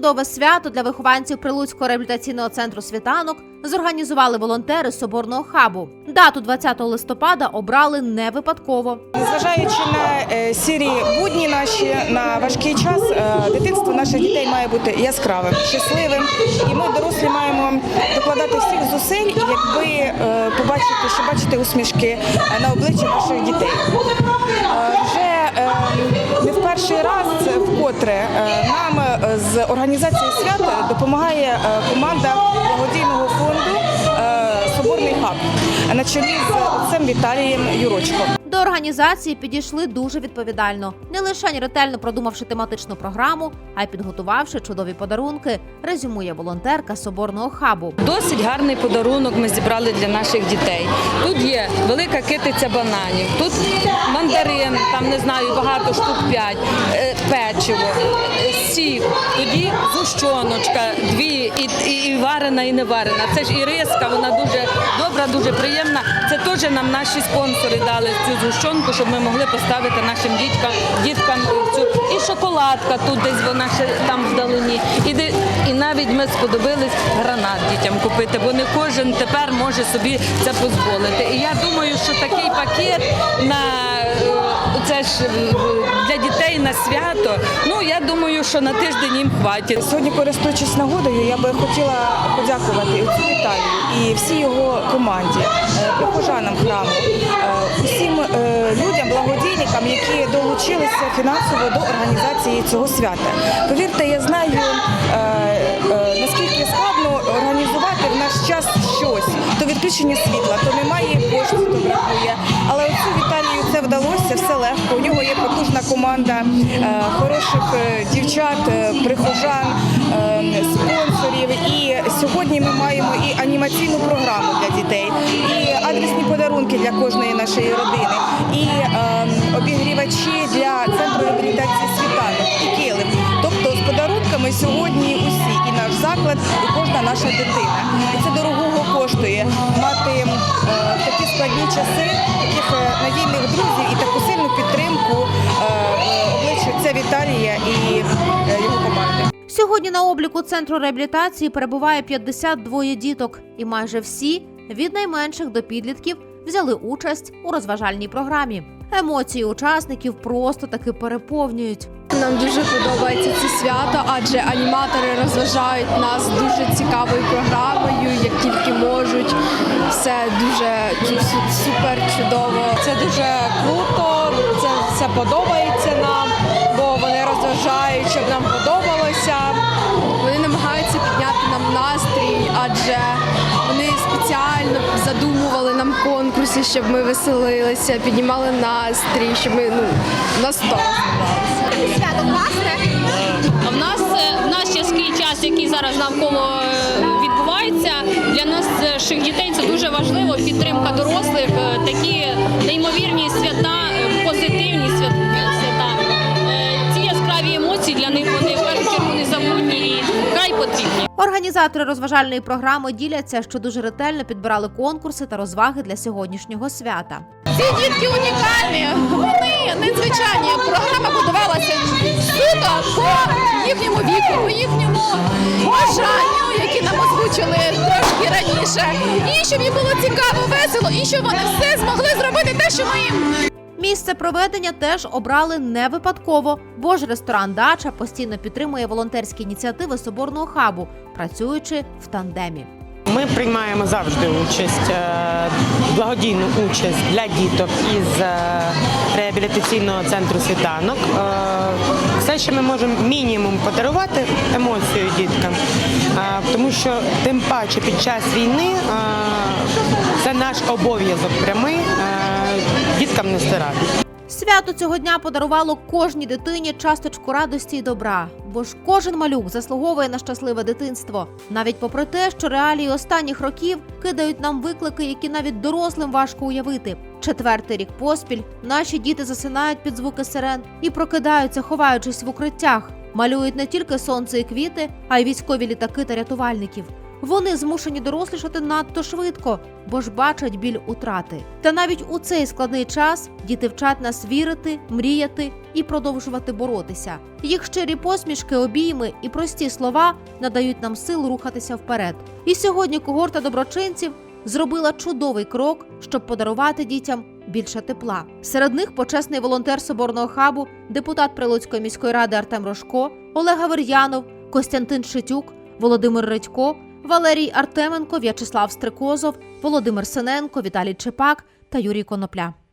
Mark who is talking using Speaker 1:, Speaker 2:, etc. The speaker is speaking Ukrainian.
Speaker 1: Чудове свято для вихованців Прилуцького реабілітаційного центру світанок зорганізували волонтери соборного хабу. Дату 20 листопада обрали не випадково.
Speaker 2: Незважаючи на е, сірі будні наші на важкий час, е, дитинство наших дітей має бути яскравим, щасливим, і ми дорослі маємо докладати всіх зусиль, якби е, побачити, щоб бачити усмішки на обличчі наших дітей. Вже не в перший раз вкотре нам з організації свята допомагає е, команда благодійного фонду е, Соборний хаб на чолі з отцем Віталієм Юрочком.
Speaker 1: Організації підійшли дуже відповідально, не лише ретельно продумавши тематичну програму, а й підготувавши чудові подарунки. Резюмує волонтерка соборного хабу.
Speaker 3: Досить гарний подарунок ми зібрали для наших дітей. Тут є велика китиця бананів, тут мандарин, там не знаю, багато штук п'ять, е, печиво, е, сік, тоді зущоночка, дві, і, і, і варена, і не варена. Це ж і риска, вона дуже добра, дуже приємна. Це теж нам наші спонсори дали цю зущонку, щоб ми могли поставити нашим діткам, діткам цю. І шоколадка тут десь вона ще там вдалині. І, і навіть ми сподобались гранат дітям купити, бо не кожен тепер може собі це дозволити. І я думаю, що такий пакет на е, це ж е, для дітей на свято. Ну я думаю, що на тиждень їм хватить.
Speaker 2: Сьогодні, користуючись нагодою, я би хотіла подякувати Віталію і всій його команді, е, прихожанам храму, благодійникам, які долучилися фінансово до організації цього свята. Повірте, я знаю, е, е, наскільки складно організувати в наш час щось. То відключення світла, то немає коштів, то бракує. Але оцю Віталію це вдалося, все легко. У нього є потужна команда е, хороших дівчат, прихожан, сьогодні ми маємо і анімаційну програму для дітей, і адресні подарунки для кожної нашої родини, і е, обігрівачі для центру реабілітації світанок, і килим. Тобто з подарунками сьогодні усі, і наш заклад, і кожна наша дитина. І це дорогого коштує мати е, такі складні часи таких е, надійних друзів і таку сильну підтримку е, обличчя це Віталія і.
Speaker 1: Сьогодні на обліку центру реабілітації перебуває 52 діток, і майже всі, від найменших до підлітків, взяли участь у розважальній програмі. Емоції учасників просто таки переповнюють.
Speaker 4: Нам дуже подобається це свято, адже аніматори розважають нас дуже цікавою програмою, як тільки можуть. Все дуже супер чудово.
Speaker 5: Це дуже круто, це все подобається нам, бо вони розважають, щоб нам подобалося.
Speaker 4: Настрій, адже вони спеціально задумували нам конкурси, щоб ми веселилися, піднімали настрій, щоб ми ну на сто.
Speaker 6: А в нас е, в наш тяжкий час, який зараз навколо е, відбувається, для нас е, наших дітей це дуже важливо. Підтримка дорослих, такі неймовірні свята,
Speaker 1: Організатори розважальної програми діляться, що дуже ретельно підбирали конкурси та розваги для сьогоднішнього свята.
Speaker 7: Ці дітки унікальні, вони надзвичайні. Програма будувалася суто по їхньому віку, по їхньому бажанню, які нам озвучили трошки раніше. І щоб їм було цікаво, весело, і щоб вони все змогли зробити те, що ми їм
Speaker 1: Місце проведення теж обрали не випадково, бо ж ресторан Дача постійно підтримує волонтерські ініціативи соборного хабу, працюючи в тандемі.
Speaker 8: Ми приймаємо завжди участь, е, благодійну участь для діток із е, реабілітаційного центру світанок. Е, Все, що ми можемо мінімум подарувати емоцію діткам, тому що тим паче під час війни це наш обов'язок прямий діткам не стирати.
Speaker 1: Свято цього дня подарувало кожній дитині часточку радості і добра, бо ж кожен малюк заслуговує на щасливе дитинство, навіть попри те, що реалії останніх років кидають нам виклики, які навіть дорослим важко уявити. Четвертий рік поспіль наші діти засинають під звуки сирен і прокидаються, ховаючись в укриттях. Малюють не тільки сонце і квіти, а й військові літаки та рятувальників. Вони змушені дорослішати надто швидко, бо ж бачать біль утрати. Та навіть у цей складний час діти вчать нас вірити, мріяти і продовжувати боротися. Їх щирі посмішки, обійми і прості слова надають нам сил рухатися вперед. І сьогодні когорта доброчинців зробила чудовий крок, щоб подарувати дітям більше тепла. Серед них почесний волонтер соборного хабу, депутат Прилуцької міської ради Артем Рожко, Олег Авер'янов, Костянтин Шитюк, Володимир Редько, Валерій Артеменко, В'ячеслав Стрикозов, Володимир Синенко, Віталій Чепак та Юрій Конопля.